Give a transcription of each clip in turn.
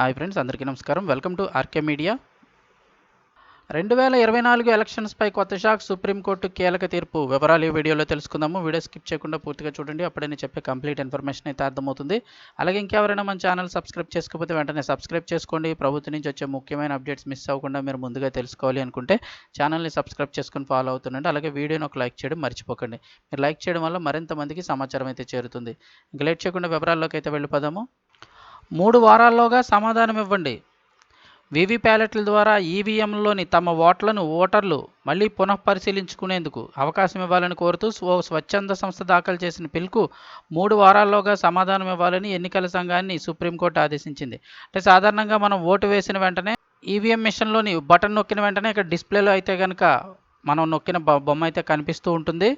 Hi friends అందరికీ నమస్కారం. Welcome to RK media. రెండు వేల ఇరవై నాలుగు ఎలక్షన్స్పై కొత్త షాక్ సుప్రీంకోర్టు కీలక తీర్పు. వివరాలు ఈ వీడియోలో తెలుసుకుందాము. వీడియో స్కిప్ చేయకుండా పూర్తిగా చూడండి. అప్పుడే నేను చెప్పే కంప్లీట్ ఇన్ఫర్మేషన్ అయితే అర్థమవుతుంది. అలాగే ఇంకెవరైనా మన ఛానల్ సబ్స్క్రైబ్ చేసుకోకపోతే వెంటనే సబ్స్క్రైబ్ చేసుకోండి. ప్రభుత్వం నుంచి వచ్చే ముఖ్యమైన అప్డేట్స్ మిస్ అవ్వకుండా మీరు ముందుగా తెలుసుకోవాలి అనుకుంటే ఛానల్ని సబ్స్క్రైబ్ చేసుకుని ఫాలో అవుతుండండి. అలాగే వీడియోని ఒక లైక్ చేయడం మర్చిపోకండి. మీరు లైక్ చేయడం వల్ల మరింత మందికి సమాచారం అయితే చేరుతుంది. ఇంక లేట్ చేయకుండా వివరాల్లోకి అయితే వెళ్ళిపోదాము. మూడు వారాల్లోగా సమాధానం ఇవ్వండి వివి ప్యాలెట్ల ద్వారా ఈవీఎంలోని తమ ఓట్లను ఓటర్లు మళ్ళీ పునఃపరిశీలించుకునేందుకు అవకాశం ఇవ్వాలని కోరుతూ ఓ స్వచ్ఛంద సంస్థ దాఖలు చేసిన పిలుపు మూడు వారాల్లోగా సమాధానం ఇవ్వాలని ఎన్నికల సంఘాన్ని సుప్రీంకోర్టు ఆదేశించింది. అంటే సాధారణంగా మనం ఓటు వేసిన వెంటనే ఈవీఎం మిషన్లోని బటన్ నొక్కిన వెంటనే ఇక్కడ డిస్ప్లేలో అయితే కనుక మనం నొక్కిన బొమ్మ అయితే కనిపిస్తూ ఉంటుంది.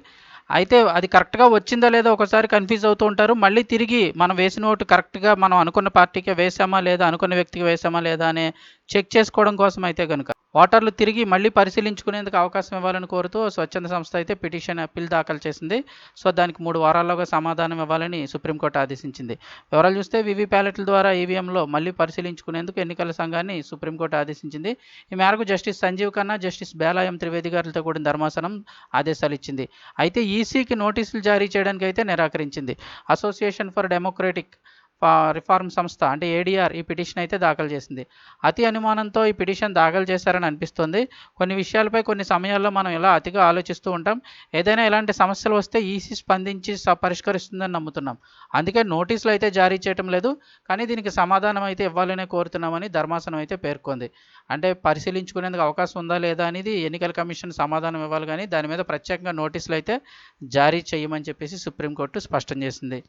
అయితే అది కరెక్ట్గా వచ్చిందా లేదా ఒకసారి కన్ఫ్యూజ్ అవుతూ ఉంటారు. మళ్ళీ తిరిగి మనం వేసిన ఓటు కరెక్ట్గా మనం అనుకున్న పార్టీకే వేసామా లేదా అనుకున్న వ్యక్తికి వేసామా లేదా అనే చెక్ చేసుకోవడం కోసం అయితే కనుక ఓటర్లు తిరిగి మళ్ళీ పరిశీలించుకునేందుకు అవకాశం ఇవ్వాలని కోరుతూ స్వచ్ఛంద సంస్థ అయితే పిటిషన్ అప్పీల్ దాఖలు చేసింది. సో దానికి మూడు వారాల్లోగా సమాధానం ఇవ్వాలని సుప్రీంకోర్టు ఆదేశించింది. వివరాలు చూస్తే వివి ప్యాలెట్ల ద్వారా ఈవీఎంలో మళ్ళీ పరిశీలించుకునేందుకు ఎన్నికల సంఘాన్ని సుప్రీంకోర్టు ఆదేశించింది. ఈ మేరకు జస్టిస్ సంజీవ్ ఖన్నా జస్టిస్ బేలాయం త్రివేది గారులతో కూడిన ధర్మాసనం ఆదేశాలు ఇచ్చింది. అయితే ఈసీకి నోటీసులు జారీ చేయడానికి అయితే నిరాకరించింది. అసోసియేషన్ ఫర్ డెమోక్రటిక్ రిఫార్మ్ సంస్థ అంటే ఏడీఆర్ ఈ పిటిషన్ అయితే దాఖలు చేసింది. అతి అనుమానంతో ఈ పిటిషన్ దాఖలు చేశారని అనిపిస్తుంది. కొన్ని విషయాలపై కొన్ని సమయాల్లో మనం ఇలా అతిగా ఆలోచిస్తూ ఉంటాం? ఏదైనా ఇలాంటి సమస్యలు వస్తే ఈసీ స్పందించి స- పరిష్కరిస్తుందని నమ్ముతున్నాం. అందుకే నోటీసులు అయితే జారీ చేయటం లేదు. కానీ దీనికి సమాధానం అయితే ఇవ్వాలనే కోరుతున్నామని ధర్మాసనం అయితే పేర్కొంది. అంటే పరిశీలించుకునేందుకు అవకాశం ఉందా లేదా అనేది ఎన్నికల కమిషన్ సమాధానం ఇవ్వాలి కానీ దాని మీద ప్రత్యేకంగా నోటీసులు అయితే జారీ చేయమని చెప్పేసి సుప్రీంకోర్టు స్పష్టం చేసింది.